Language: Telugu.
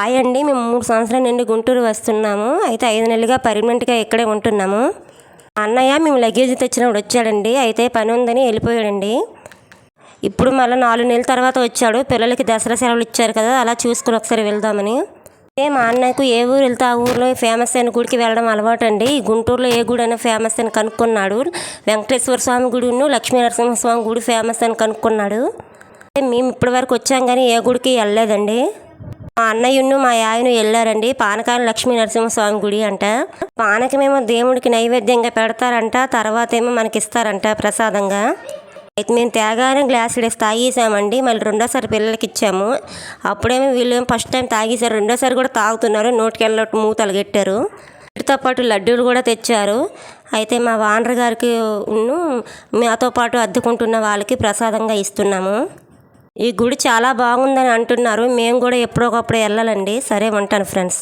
హాయ్ అండి. మేము మూడు సంవత్సరాల నుండి గుంటూరు వస్తున్నాము. అయితే ఐదు నెలలుగా పర్మనెంట్గా ఇక్కడే ఉంటున్నాము. అన్నయ్య మేము లగేజ్ తెచ్చినప్పుడు వచ్చాడండి. అయితే పని ఉందని వెళ్ళిపోయాడండి. ఇప్పుడు మళ్ళీ నాలుగు నెలల తర్వాత వచ్చాడు. పిల్లలకి దసరా సెలవులు ఇచ్చారు కదా అలా చూసుకుని ఒకసారి వెళ్దామని. ఏ మా అన్నయ్యకు ఏ ఊరు వెళ్తే ఆ ఊరిలో ఫేమస్ అయిన గుడికి వెళ్ళడం అలవాటు అండి గుంటూరులో ఏ గుడి అయినా ఫేమస్ అని కనుక్కున్నాడు. వెంకటేశ్వర స్వామి గుడిను లక్ష్మీ నరసింహస్వామి గుడి ఫేమస్ అని కనుక్కున్నాడు. మేము ఇప్పటి వరకు వచ్చాం కానీ ఏ గుడికి వెళ్ళలేదండి. మా అన్నయ్యను మా యాయను వెళ్ళారండి. పానకాల లక్ష్మీ నరసింహస్వామి గుడి అంట. పానకమేమో దేవుడికి నైవేద్యంగా పెడతారంట. తర్వాత ఏమో మనకి ఇస్తారంట ప్రసాదంగా. అయితే మేము తేగానే గ్లాస్ వేసి తాగేసామండి. మళ్ళీ రెండోసారి పిల్లలకి ఇచ్చాము. అప్పుడేమో వీళ్ళు ఫస్ట్ టైం తాగేసారు రెండోసారి కూడా తాగుతున్నారు. నోటికెళ్ళ మూతలు కట్టారు వీటితో పాటు లడ్డూలు కూడా తెచ్చారు. అయితే మా వానర్ గారికి మాతో పాటు అద్దుకుంటున్న వాళ్ళకి ప్రసాదంగా ఇస్తున్నాము. ఈ గుడి చాలా బాగుందని అంటున్నారు. మేము కూడా ఎప్పుడో ఒకప్పుడు వెళ్ళాలండి. సరే ఉంటాను ఫ్రెండ్స్.